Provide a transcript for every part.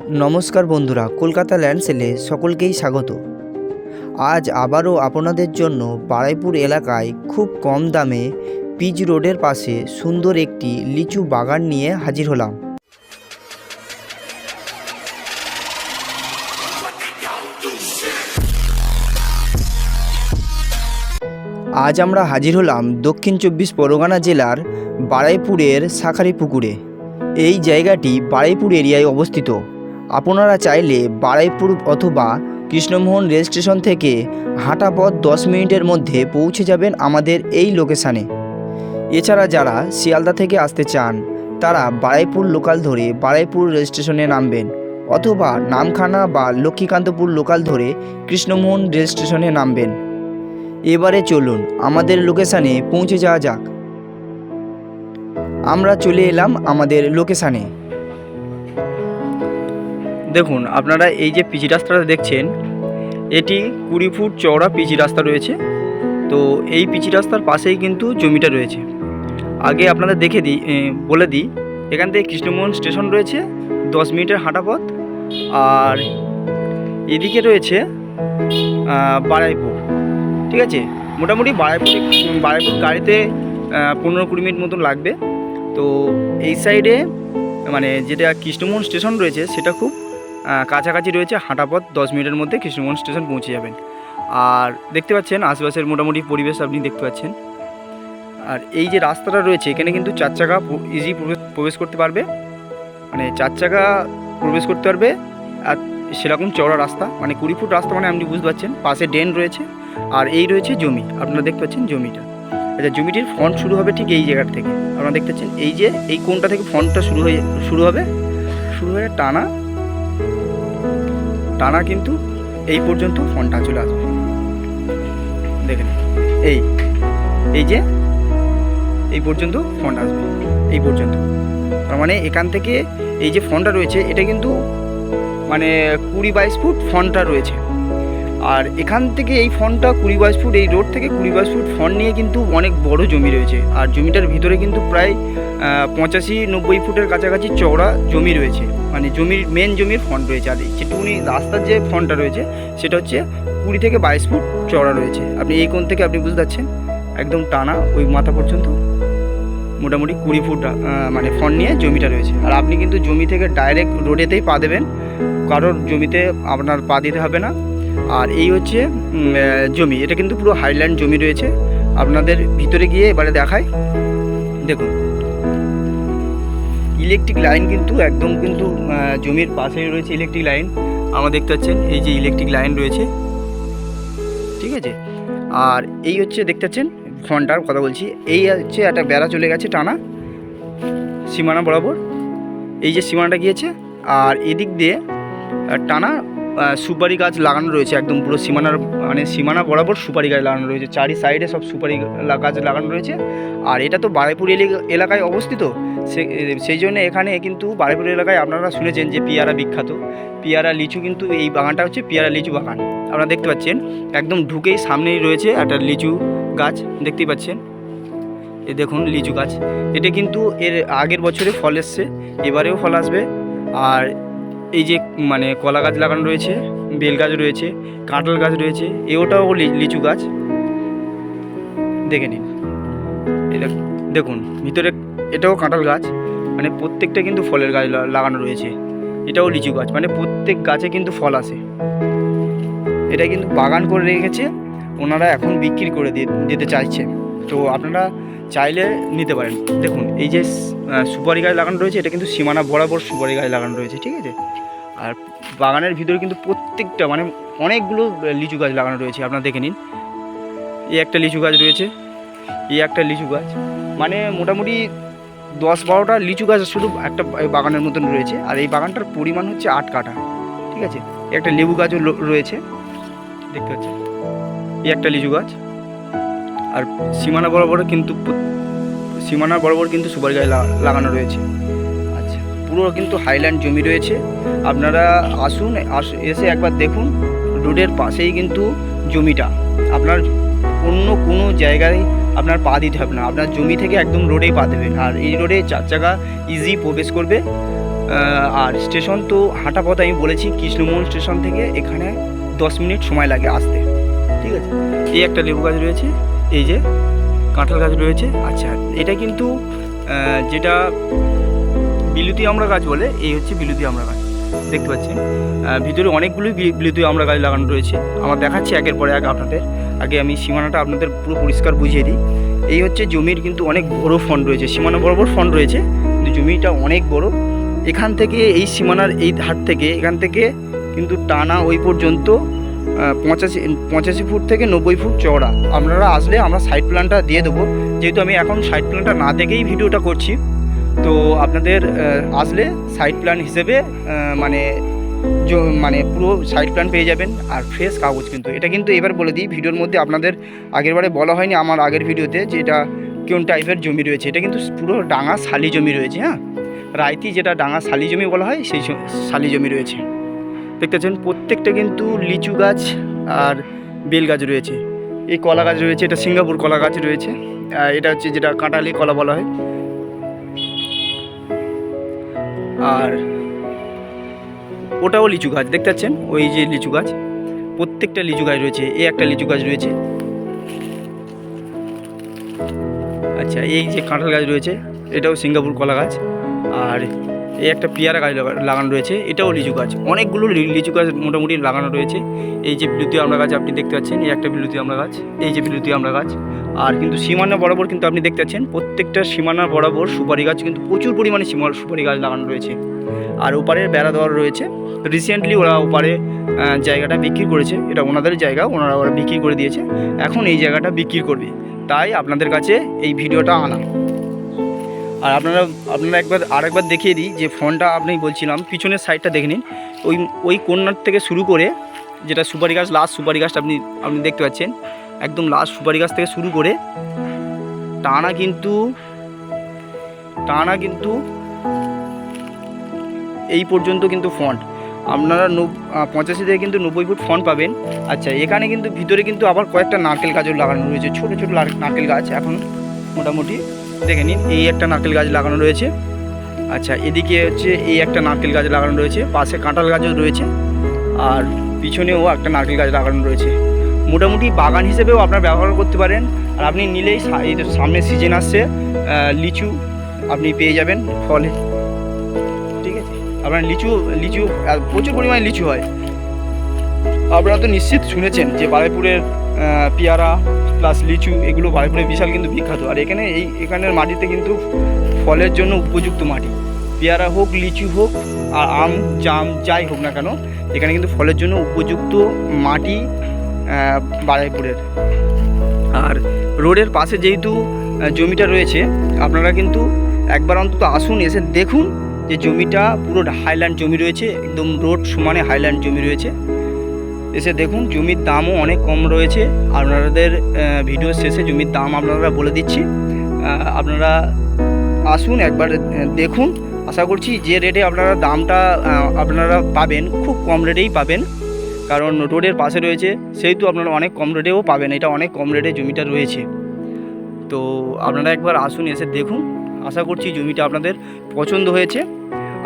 নমস্কার বন্ধুরা, কলকাতা ল্যান্ড সেলে সকলকেই স্বাগত। আজ আবারও আপনাদের জন্য বারাইপুর এলাকায় খুব কম দামে পিচ রোডের পাশে সুন্দর একটি লিচু বাগান নিয়ে হাজির হলাম। আজ আমরা হাজির হলাম দক্ষিণ চব্বিশ পরগনা জেলার বারাইপুরের শাখারি পুকুরে এই জায়গাটি বারাইপুর এরিয়ায় অবস্থিত। আপনারা চাইলে বারাইপুর অথবা কৃষ্ণমোহন রেল স্টেশন থেকে হাঁটা পথ দশ মিনিটের মধ্যে পৌঁছে যাবেন আমাদের এই লোকেশানে। এছাড়া যারা শিয়ালদা থেকে আসতে চান, তারা বারাইপুর লোকাল ধরে বারাইপুর রেল স্টেশনে নামবেন অথবা নামখানা বা লক্ষ্মীকান্তপুর লোকাল ধরে কৃষ্ণমোহন রেল স্টেশনে নামবেন। এবারে চলুন আমাদের লোকেশানে পৌঁছে যাওয়া যাক। আমরা চলে এলাম আমাদের লোকেশানে। দেখুন, আপনারা এই যে পিচি রাস্তাটা দেখছেন, এটি কুড়ি ফুট চওড়া পিচি রাস্তা রয়েছে। তো এই পিচি রাস্তার পাশেই কিন্তু জমিটা রয়েছে। আগে আপনাদের দেখে দিই বলে দিই, এখান থেকে কৃষ্ণমোহন স্টেশন রয়েছে, দশ মিনিটের হাঁটা পথ। আর এদিকে রয়েছে বারাইপুর, ঠিক আছে? মোটামুটি বারাইপুর বারাইপুর গাড়িতে পনেরো কুড়ি মিনিট মতন লাগবে। তো এই সাইডে মানে যেটা কৃষ্ণমোহন স্টেশন রয়েছে, সেটা খুব কাছাকাছি রয়েছে হাঁটা পথ দশ মিনিটের মধ্যে কৃষ্ণমোহন স্টেশন পৌঁছে যাবেন। আর দেখতে পাচ্ছেন আশেপাশের মোটামুটি পরিবেশ আপনি দেখতে পাচ্ছেন। আর এই যে রাস্তাটা রয়েছে, এখানে কিন্তু চার চাকা ইজি প্রবেশ করতে পারবে। মানে চার চাকা প্রবেশ করতে পারবে। আর সেরকম চওড়া রাস্তা মানে কুড়ি ফুট রাস্তা মানে আপনি বুঝতে পারছেন। পাশে ড্রেন রয়েছে, আর এই রয়েছে জমি। আপনারা দেখতে পাচ্ছেন জমিটা। আচ্ছা জমিটির ফন্ট শুরু হবে ঠিক এই জায়গার থেকে। আপনারা দেখতে পাচ্ছেন এই যে, এই কোনটা থেকে ফন্টটা শুরু হয়ে শুরু হবে। শুরু হয়ে টানা টানা কিন্তু এই পর্যন্ত ফোনটা চলে আসবে। দেখেন এই এই যে, এই পর্যন্ত ফন্ট আসবে। এই পর্যন্ত। তার মানে এখান থেকে এই যে ফোনটা রয়েছে, এটা কিন্তু মানে কুড়ি বাইশ ফুট ফোনটা রয়েছে। আর এখান থেকে এই ফন্টটা কুড়ি বাইশ ফুট, এই রোড থেকে কুড়ি বাইশ ফুট ফন্ট নিয়ে কিন্তু অনেক বড় জমি রয়েছে। আর জমিটার ভিতরে কিন্তু প্রায় পঁচাশি নব্বই ফুটের কাছাকাছি চওড়া জমি রয়েছে। মানে জমির মেন জমির ফন্ট রয়েছে। আর যেটুকুনি রাস্তার যে ফন্টটা রয়েছে, সেটা হচ্ছে কুড়ি থেকে বাইশ ফুট চওড়া রয়েছে। আপনি এই কোণ থেকে আপনি বুঝতে পারছেন? একদম টানা ওই মাথা পর্যন্ত মোটামুটি কুড়ি ফুট মানে ফন্ট নিয়ে জমিটা রয়েছে। আর আপনি কিন্তু জমি থেকে ডাইরেক্ট রোডেতেই পা দেবেন। কারোর জমিতে আপনার পা দিতে হবে না। আর এই হচ্ছে জমি। এটা কিন্তু পুরো হাইল্যান্ড জমি রয়েছে। আপনাদের ভিতরে গিয়ে এবারে দেখায় দেখুন। ইলেকট্রিক লাইন কিন্তু একদম কিন্তু জমির পাশেই রয়েছে ইলেকট্রিক লাইন আমার দেখতে পাচ্ছেন, এই যে ইলেকট্রিক লাইন রয়েছে। ঠিক আছে? আর এই হচ্ছে, দেখতে পাচ্ছেন ফোনটার কথা বলছি। এই হচ্ছে একটা বেড়া চলে গেছে টানা। সীমানা বরাবর। এই যে সীমানাটা গিয়েছে। আর এদিক দিয়ে টানা সুপারি গাছ লাগানো রয়েছে, একদম পুরো সীমানার মানে সীমানা বরাবর সুপারি গাছ লাগানো রয়েছে। চারি সাইডে সব সুপারি গাছ লাগানো রয়েছে। আর এটা তো বারাইপুর এলি- এলাকায় অবস্থিত। সেই জন্য এখানে কিন্তু বারাইপুর এলাকায় আপনারা শুনেছেন যে পিয়ারা বিখ্যাত। পিয়ারা লিচু কিন্তু এই বাগানটা হচ্ছে পিয়ারা লিচু বাগান। আপনারা দেখতে পাচ্ছেন, একদম ঢুকেই সামনেই রয়েছে একটা লিচু গাছ দেখতেই পাচ্ছেন? এ দেখুন লিচু গাছ। এটা কিন্তু এর আগের বছরে ফল এসছে, এবারেও ফল আসবে। আর এই যে মানে কলা গাছ লাগানো রয়েছে, বেল গাছ রয়েছে, কাঁঠাল গাছ রয়েছে, এওটাও লি- লিচু গাছ। দেখে নিন। এটা দেখুন ভিতরে এটাও কাঁঠাল গাছ মানে প্রত্যেকটা কিন্তু ফলের গাছ লাগানো রয়েছে। এটাও লিচু গাছ মানে প্রত্যেক গাছে কিন্তু ফল আসে। এটা কিন্তু বাগান করে রেখেছে, ওনারা এখন বিক্রি করে দিতে চাইছে। তো আপনারা চাইলে নিতে পারেন। দেখুন, এই যে সুপারি গাছ লাগানো রয়েছে, এটা কিন্তু সীমানা বরাবর সুপারি গাছ লাগানো রয়েছে, ঠিক আছে? আর বাগানের ভিতরে কিন্তু প্রত্যেকটা মানে অনেকগুলো লিচু গাছ লাগানো রয়েছে, আপনারা দেখে নিন। এই একটা লিচু গাছ রয়েছে, এই একটা লিচু গাছ মানে মোটামুটি দশ বারোটা লিচু গাছ শুধু একটা বাগানের মতন রয়েছে, আর এই বাগানটার পরিমাণ হচ্ছে আট কাঠা, ঠিক আছে? একটা লেবু গাছও রয়েছে, দেখতে পাচ্ছেন? এই একটা লিচু গাছ আর সীমানা বরাবর কিন্তু সীমানা বরাবর কিন্তু সুপারি গাছ লাগানো রয়েছে। আচ্ছা পুরো কিন্তু হাইল্যান্ড জমি রয়েছে। আপনারা আসুন, আস- এসে একবার দেখুন, রোডের পাশেই কিন্তু জমিটা। আপনার অন্য কোনো জায়গায় আপনার পা দিতে হবে না। আপনার জমি থেকে একদম রোডেই পা দেবেন। আর এই রোডে চার চাকা ইজি প্রবেশ করবে। আর স্টেশন তো হাঁটা পথ আমি বলেছি, কৃষ্ণমোহন স্টেশন থেকে এখানে দশ মিনিট সময় লাগে আসতে। আছে? এই একটা লেবু গাছ রয়েছে, এই যে কাঁঠাল গাছ রয়েছে। আচ্ছা এটা কিন্তু যেটা বিলুতি আমরা গাছ বলে, এই হচ্ছে বিলুতি আমরা গাছ। দেখতে পাচ্ছেন? ভিতরে অনেকগুলোই বিলুতি আমরা গাছ লাগানো রয়েছে। আমার দেখাচ্ছি একের পরে এক আপনাদের। আগে আমি সীমানাটা আপনাদের পুরো পরিষ্কার বুঝিয়ে দিই। এই হচ্ছে জমির কিন্তু অনেক বড় ফন্ড রয়েছে। সীমানা বরাবর ফন্ড রয়েছে, কিন্তু জমিটা অনেক বড়। এখান থেকে এই সীমানার এই ধার থেকে, এখান থেকে কিন্তু টানা ওই পর্যন্ত পঁচাশি পঁচাশি ফুট থেকে নব্বই ফুট চওড়া। আপনারা আসলে আমরা সাইড প্ল্যানটা দিয়ে দেবো। যেহেতু আমি এখন সাইড প্ল্যানটা না দেখেই ভিডিওটা করছি, তো আপনাদের আসলে সাইড প্ল্যান হিসেবে মানে মানে পুরো সাইড প্ল্যান পেয়ে যাবেন, আর ফ্রেশ কাগজ কিন্তু। এটা কিন্তু এবার বলে দিই, ভিডিওর মধ্যে আপনাদের আগেরবারে বলা হয়নি আমার আগের ভিডিওতে যে এটা কোন টাইপের জমি রয়েছে। এটা কিন্তু পুরো ডাঙা শালি জমি রয়েছে হ্যাঁ? রাইতি যেটা ডাঙা শালি জমি বলা হয়, সেই শালি জমি রয়েছে। দেখতেছেন প্রত্যেকটা কিন্তু লিচু গাছ আর বেল গাছ রয়েছে। এই কলা গাছ রয়েছে, এটা সিঙ্গাপুর কলা গাছ রয়েছে। এটা হচ্ছে যেটা কাঁটালি কলা বলা হয়। আর ওটাও লিচু গাছ, দেখতে পাচ্ছেন? ওই যে লিচু গাছ, প্রত্যেকটা লিচু গাছ রয়েছে, এই একটা লিচু গাছ রয়েছে। আচ্ছা এই যে কাঁঠাল গাছ রয়েছে, এটাও সিঙ্গাপুর কলা গাছ। আর এই একটা পেয়ারা গাছ লাগানো রয়েছে, এটাও লিচু গাছ। অনেকগুলো লিচু গাছ মোটামুটি লাগানো রয়েছে। এই যে বিলুতি আমরা গাছ আপনি দেখতে পাচ্ছেন, এই একটা বিলুতি আমরা গাছ, এই যে বিলুতি আমরা গাছ। আর কিন্তু সীমানা বরাবর কিন্তু আপনি দেখতে পাচ্ছেন, প্রত্যেকটা সীমানা বরাবর সুপারি গাছ কিন্তু প্রচুর পরিমাণে সীমা সুপারি গাছ লাগানো রয়েছে। আর ওপারে বেড়া দেওয়ার রয়েছে। রিসেন্টলি ওরা ওপারে জায়গাটা বিক্রি করেছে। এটা ওনাদের জায়গা, ওনারা ওরা বিক্রি করে দিয়েছে। এখন এই জায়গাটা বিক্রি করবে। তাই আপনাদের কাছে এই ভিডিওটা আনা। আর আপনারা আপনারা একবার, আরেকবার দেখিয়ে দিই যে ফোনটা আপনি বলছিলাম, পিছনের সাইডটা দেখে নিন। ওই ওই কর্নার থেকে শুরু করে যেটা সুপারি গাছ লাস্ট সুপারি গাছটা আপনি আপনি দেখতে পাচ্ছেন, একদম লাস্ট সুপারি গাছ থেকে শুরু করে টানা কিন্তু টানা কিন্তু এই পর্যন্ত কিন্তু ফন্ট আপনারা পঁচাশি থেকে কিন্তু নব্বই ফুট ফন্ট পাবেন। আচ্ছা এখানে কিন্তু ভিতরে কিন্তু আবার কয়েকটা নারকেল গাছও লাগানো রয়েছে। ছোটো ছোটো নারকেল গাছ এখন মোটামুটি দেখে নিন, এই একটা নারকেল গাছ লাগানো রয়েছে। আচ্ছা এদিকে হচ্ছে এই একটা নারকেল গাছ লাগানো রয়েছে, পাশে কাঁঠাল গাছও রয়েছে, আর পিছনেও একটা নারকেল গাছ লাগানো রয়েছে। মোটামুটি বাগান হিসেবেও আপনার ব্যবহার করতে পারেন, আর আপনি নিলেই সামনে সিজন আসছে লিচু আপনি পেয়ে যাবেন ফলে। ঠিক আছে? আপনার লিচু লিচু প্রচুর পরিমাণে লিচু হয়। আপনারা তো নিশ্চিত শুনেছেন যে বারাইপুরের পেয়ারা প্লাস লিচু, এগুলো বারাইপুরে বিশাল কিন্তু বিখ্যাত। আর এখানে এই, এখানের মাটিতে কিন্তু ফলের জন্য উপযুক্ত মাটি। পেয়ারা হোক, লিচু হোক, আর আম, জাম, যাই হোক না কেন, এখানে কিন্তু ফলের জন্য উপযুক্ত মাটি বারাইপুরের। আর রোডের পাশে যেহেতু জমিটা রয়েছে, আপনারা কিন্তু একবার অন্তত আসুন, এসে দেখুন যে জমিটা পুরো হাইল্যান্ড জমি রয়েছে, একদম রোড সমানে হাইল্যান্ড জমি রয়েছে। এসে দেখুন, জমির দামও অনেক কম রয়েছে। আপনাদের ভিডিও শেষে জমির দাম আপনারা বলে দিচ্ছি। আপনারা আসুন একবার দেখুন। আশা করছি যে রেটে আপনারা দামটা আপনারা পাবেন, খুব কম রেটেই পাবেন। কারণ রোডের পাশে রয়েছে, সেহেতু আপনারা অনেক কম রেটেও পাবেন। এটা অনেক কম রেটে জমিটা রয়েছে। তো আপনারা একবার আসুন, এসে দেখুন। আশা করছি জমিটা আপনাদের পছন্দ হয়েছে।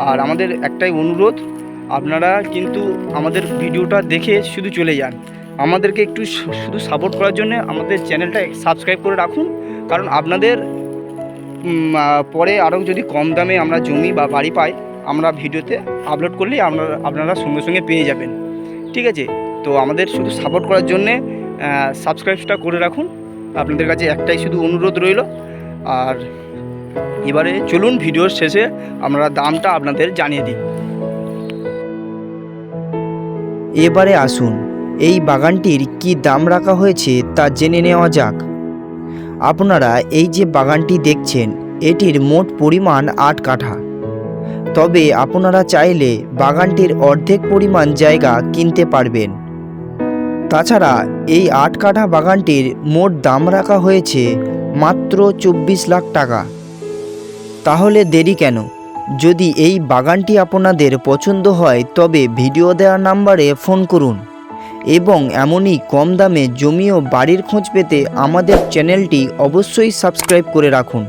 আর আমাদের একটাই অনুরোধ আপনারা কিন্তু আমাদের ভিডিওটা দেখে শুধু চলে যান। আমাদেরকে একটু শুধু সাপোর্ট করার জন্য আমাদের চ্যানেলটা সাবস্ক্রাইব করে রাখুন। কারণ আপনাদের পরে আরও যদি কম দামে আমরা জমি বা বাড়ি পাই, আমরা ভিডিওতে আপলোড করলেই আপনারা আপনারা সঙ্গে সঙ্গে পেয়ে যাবেন। ঠিক আছে? তো আমাদের শুধু সাপোর্ট করার জন্যে সাবস্ক্রাইবটা করে রাখুন। আপনাদের কাছে একটাই শুধু অনুরোধ রইল। আর এবারে চলুন ভিডিওর শেষে আমরা দামটা আপনাদের জানিয়ে দিই। এবারে আসুন, এই বাগানটির কি দাম রাখা হয়েছে তা জেনে নেওয়া যাক। আপনারা এই যে বাগানটি দেখছেন, এটির মোট পরিমাণ আট কাঠা। তবে আপনারা চাইলে বাগানটির অর্ধেক পরিমাণ জায়গা কিনতে পারবেন। তাছাড়া এই আট কাঠা বাগানটির মোট দাম রাখা হয়েছে মাত্র চব্বিশ লাখ টাকা। তাহলে দেরি কেন? যদি এই বাগানটি আপনাদের পছন্দ হয়, তবে ভিডিও দেওয়া নাম্বারে ফোন করুন। এবং এমনই কম দামে জমি ও বাড়ির খোঁজ পেতে আমাদের চ্যানেলটি অবশ্যই সাবস্ক্রাইব করে রাখুন।